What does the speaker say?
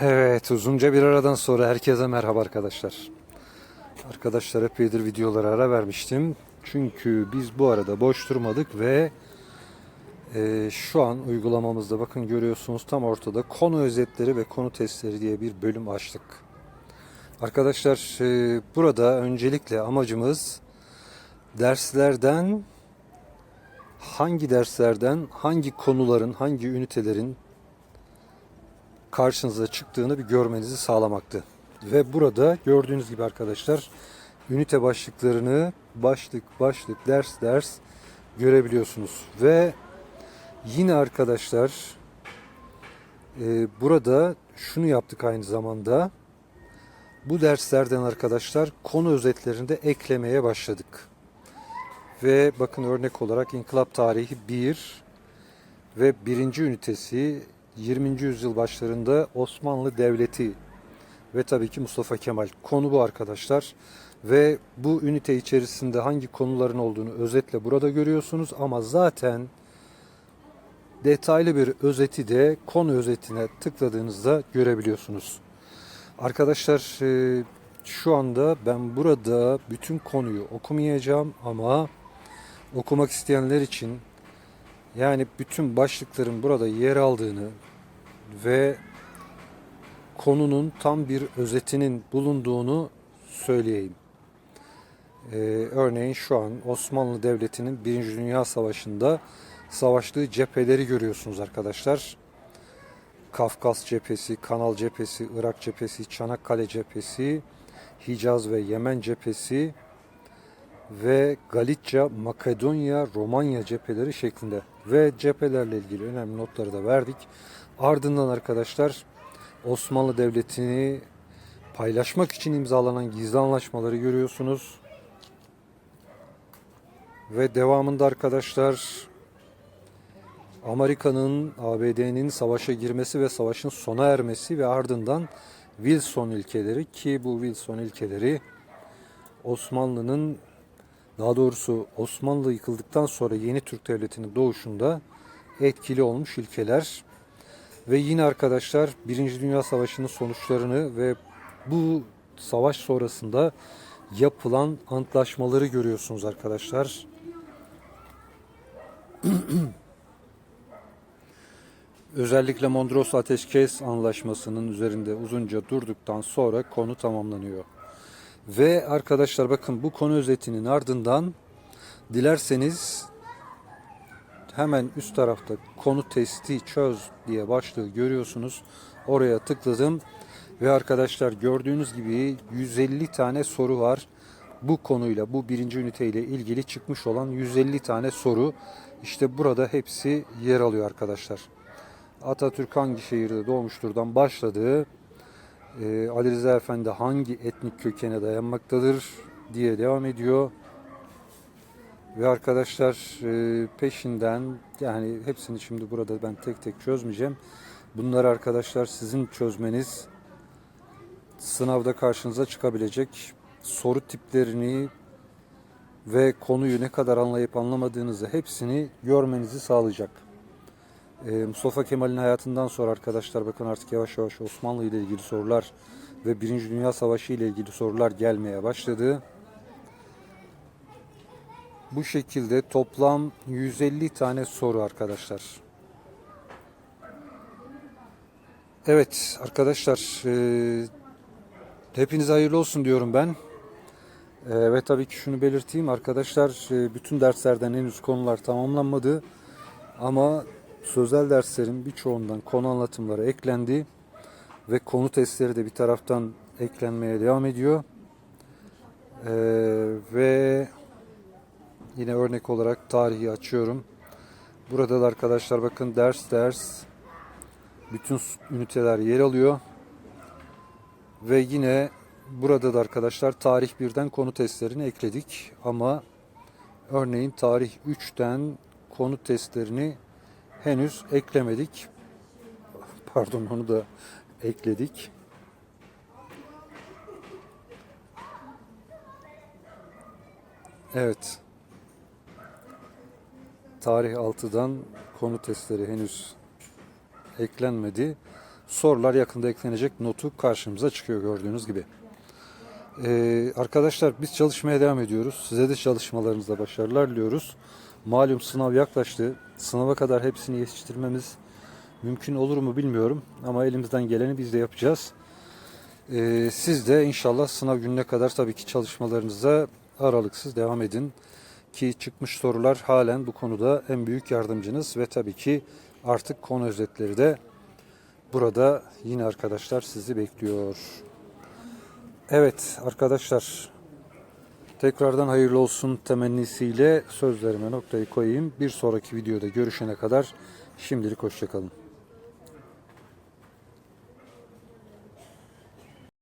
Evet uzunca bir aradan sonra herkese merhaba arkadaşlar. Arkadaşlar epeydir videolara ara vermiştim. Çünkü biz bu arada boş durmadık ve e, şu an uygulamamızda bakın görüyorsunuz tam ortada konu özetleri ve konu testleri diye bir bölüm açtık. Arkadaşlar e, burada öncelikle amacımız derslerden hangi derslerden hangi konuların hangi ünitelerin karşınıza çıktığını bir görmenizi sağlamaktı. Ve burada gördüğünüz gibi arkadaşlar ünite başlıklarını başlık başlık ders ders görebiliyorsunuz. Ve yine arkadaşlar e, burada şunu yaptık aynı zamanda. Bu derslerden arkadaşlar konu özetlerini de eklemeye başladık. Ve bakın örnek olarak İnkılap Tarihi 1 ve birinci ünitesi 20. yüzyıl başlarında Osmanlı Devleti ve tabii ki Mustafa Kemal. Konu bu arkadaşlar. Ve bu ünite içerisinde hangi konuların olduğunu özetle burada görüyorsunuz ama zaten detaylı bir özeti de konu özetine tıkladığınızda görebiliyorsunuz. Arkadaşlar e, şu anda ben burada bütün konuyu okumayacağım ama okumak isteyenler için yani bütün başlıkların burada yer aldığını ve konunun tam bir özetinin bulunduğunu söyleyeyim. Ee, örneğin şu an Osmanlı Devleti'nin Birinci Dünya Savaşı'nda savaştığı cepheleri görüyorsunuz arkadaşlar. Kafkas cephesi, Kanal cephesi, Irak cephesi, Çanakkale cephesi, Hicaz ve Yemen cephesi ve Galicia, Makedonya, Romanya cepheleri şeklinde ve cephelerle ilgili önemli notları da verdik. Ardından arkadaşlar Osmanlı Devleti'ni paylaşmak için imzalanan gizli anlaşmaları görüyorsunuz. Ve devamında arkadaşlar Amerika'nın, ABD'nin savaşa girmesi ve savaşın sona ermesi ve ardından Wilson ilkeleri ki bu Wilson ilkeleri Osmanlı'nın daha doğrusu Osmanlı yıkıldıktan sonra yeni Türk Devleti'nin doğuşunda etkili olmuş ilkeler. Ve yine arkadaşlar Birinci Dünya Savaşı'nın sonuçlarını ve bu savaş sonrasında yapılan antlaşmaları görüyorsunuz arkadaşlar. Özellikle Mondros Ateşkes Anlaşması'nın üzerinde uzunca durduktan sonra konu tamamlanıyor. Ve arkadaşlar bakın bu konu özetinin ardından dilerseniz hemen üst tarafta konu testi çöz diye başlığı görüyorsunuz. Oraya tıkladım ve arkadaşlar gördüğünüz gibi 150 tane soru var. Bu konuyla bu birinci üniteyle ilgili çıkmış olan 150 tane soru işte burada hepsi yer alıyor arkadaşlar. Atatürk hangi şehirde doğmuşturdan başladığı e, Ali Rıza Efendi hangi etnik kökene dayanmaktadır diye devam ediyor. Ve arkadaşlar e, peşinden yani hepsini şimdi burada ben tek tek çözmeyeceğim. Bunları arkadaşlar sizin çözmeniz sınavda karşınıza çıkabilecek soru tiplerini ve konuyu ne kadar anlayıp anlamadığınızı hepsini görmenizi sağlayacak. Ee, Mustafa Kemal'in hayatından sonra arkadaşlar bakın artık yavaş yavaş Osmanlı ile ilgili sorular ve Birinci Dünya Savaşı ile ilgili sorular gelmeye başladı. Bu şekilde toplam 150 tane soru arkadaşlar. Evet arkadaşlar e, hepinize hayırlı olsun diyorum ben. E, ve tabii ki şunu belirteyim arkadaşlar e, bütün derslerden henüz konular tamamlanmadı. Ama sözel derslerin birçoğundan konu anlatımları eklendi ve konu testleri de bir taraftan eklenmeye devam ediyor. Ee, ve yine örnek olarak tarihi açıyorum. Burada da arkadaşlar bakın ders ders bütün üniteler yer alıyor. Ve yine burada da arkadaşlar tarih birden konu testlerini ekledik ama örneğin tarih 3'ten konu testlerini henüz eklemedik. Pardon onu da ekledik. Evet. Tarih 6'dan konu testleri henüz eklenmedi. sorular yakında eklenecek notu karşımıza çıkıyor gördüğünüz gibi. Ee, arkadaşlar biz çalışmaya devam ediyoruz. Size de çalışmalarınızda başarılar diliyoruz. Malum sınav yaklaştı. Sınava kadar hepsini yetiştirmemiz mümkün olur mu bilmiyorum. Ama elimizden geleni biz de yapacağız. Ee, siz de inşallah sınav gününe kadar tabii ki çalışmalarınıza aralıksız devam edin. Ki çıkmış sorular halen bu konuda en büyük yardımcınız ve tabii ki artık konu özetleri de burada yine arkadaşlar sizi bekliyor. Evet arkadaşlar tekrardan hayırlı olsun temennisiyle sözlerime noktayı koyayım. Bir sonraki videoda görüşene kadar şimdilik hoşçakalın.